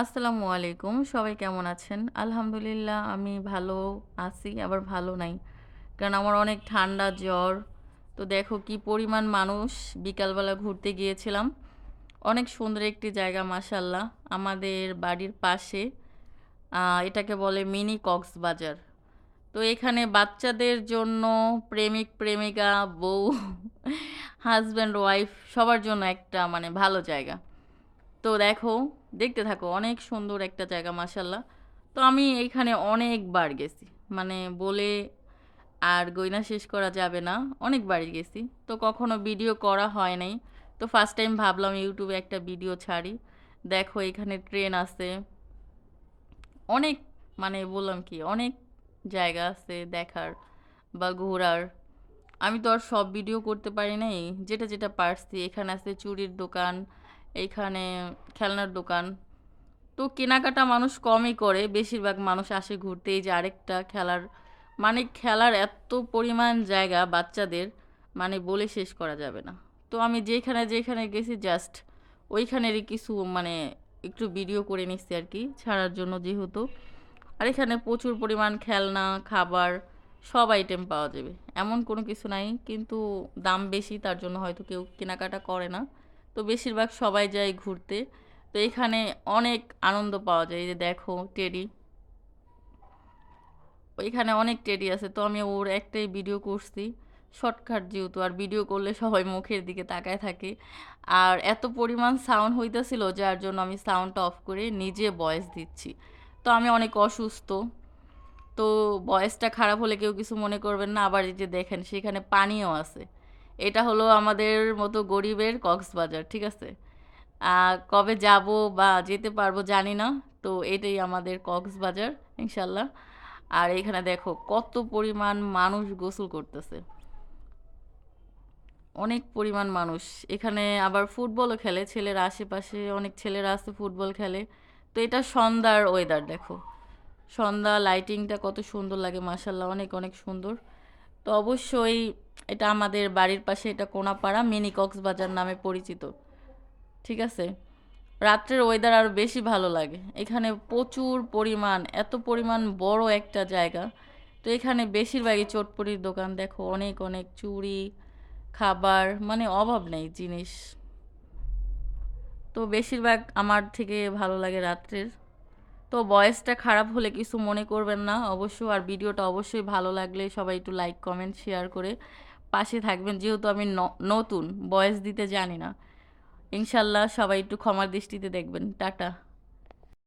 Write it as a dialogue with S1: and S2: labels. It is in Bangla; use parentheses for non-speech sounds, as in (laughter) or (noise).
S1: আসসালামু আলাইকুম, সবাই কেমন আছেন? আলহামদুলিল্লাহ, আমি ভালো আছি, আবার ভালো নাই। কারণ আমার অনেক ঠান্ডা জ্বর। তো দেখো কি পরিমাণ মানুষ বিকালবেলা ঘুরতে গিয়েছিলাম। অনেক সুন্দর একটি জায়গা মাসাল্লাহ আমাদের বাড়ির পাশে এটাকে বলে মিনি কক্সবাজার। তো এখানে বাচ্চাদের জন্য প্রেমিক, প্রেমিকা, বউ (laughs) হাজব্যান্ড ওয়াইফ সবার জন্য একটা মানে ভালো জায়গা। তো দেখো, দেখতে থাকো, অনেক সুন্দর একটা জায়গা মাসাল্লাহ তো আমি এইখানে অনেকবার গেছি মানে বলে আর গয়না শেষ করা যাবে না, অনেকবারই গেছি। তো কখনো ভিডিও করা হয় নাই। তো ফার্স্ট টাইম ভাবলাম ইউটিউবে একটা ভিডিও ছাড়ি। দেখো, এখানে ট্রেন আছে। অনেক মানে বললাম কি, অনেক জায়গা আছে দেখার বা ঘোরার। আমি তো আর সব ভিডিও করতে পারি নাই। যেটা যেটা পারছি, এখানে আছে চুড়ির দোকান এইখানে খেলনার দোকান। তো কেনাকাটা মানুষ কমই করে, বেশিরভাগ মানুষ আসে ঘুরতে। এই যে আরেকটা খেলার মানে খেলার এত পরিমাণ জায়গা বাচ্চাদের মানে বলে শেষ করা যাবে না। তো আমি যেখানে যেখানে গেছি জাস্ট ওইখানেরই কিছু মানে একটু ভিডিও করে নিচ্ছি আর কি, ছাড়ার জন্য যেহেতু। আর এখানে প্রচুর পরিমাণ খেলনা, খাবার, সব আইটেম পাওয়া যাবে। এমন কোনো কিছু নাই, কিন্তু দাম বেশি, তার জন্য হয়তো কেউ কেনাকাটা করে না। তো বেশিরভাগ সবাই যায় ঘুরতে। তো এখানে অনেক আনন্দ পাওয়া যায়। যে দেখো টেডি। ওইখানে অনেক টেডি আছে। তো আমি ওর একটাই ভিডিও করছি, শর্টকাট যেহেতু। আর ভিডিও করলে সবাই মুখের দিকে তাকায় থাকে। আর এত পরিমাণ সাউন্ড হইতেছিল, যার জন্য আমি সাউন্ডটা অফ করে নিজে ভয়েস দিচ্ছি। তো আমি অনেক অসুস্থ। তো ভয়েসটা খারাপ হলে কেউ কিছু মনে করবেন না। আবার এই যে দেখেন, সেখানে পানিও আছে। এটা হলো আমাদের মতো গরিবের কক্সবাজার, ঠিক আছে? কবে যাব বা যেতে পারব জানি না, তো এটাই আমাদের কক্সবাজার, ইনশাল্লাহ। আর এখানে দেখো কত পরিমাণ মানুষ গোসল করতেছে। অনেক পরিমাণ মানুষ। এখানে আবার ফুটবলও খেলে, ছেলের আশেপাশে অনেক ছেলেরা আছে ফুটবল খেলে। তো এটা সন্ধ্যার ওয়েদার দেখো। সন্ধ্যা লাইটিংটা কত সুন্দর লাগে মাসাল্লাহ অনেক অনেক সুন্দর। তো অবশ্যই এটা আমাদের বাড়ির পাশে এটা কোনাপাড়া, মিনি কক্সবাজার নামে পরিচিত। ঠিক আছে? রাত্রের ওয়েদার আরও বেশি ভালো লাগে। এখানে প্রচুর পরিমাণ, এত পরিমাণ বড় একটা জায়গা। তো এখানে বেশিরভাগই চটপটির দোকান। দেখো, অনেক অনেক চুড়ি, খাবার মানে অভাব নেই জিনিস। তো বেশিরভাগ আমার থেকে ভালো লাগে রাত্রের। তো ভয়েসটা খারাপ হলে কিছু মনে করবেন না, অবশ্য। আর ভিডিওটা অবশ্যই ভালো লাগলে সবাই একটু লাইক কমেন্ট শেয়ার করে পাশে থাকবেন, যেহেতু আমি নতুন, বয়স দিতে জানি না। ইনশাল্লাহ সবাই একটু ক্ষমার দৃষ্টিতে দেখবেন। টাটা।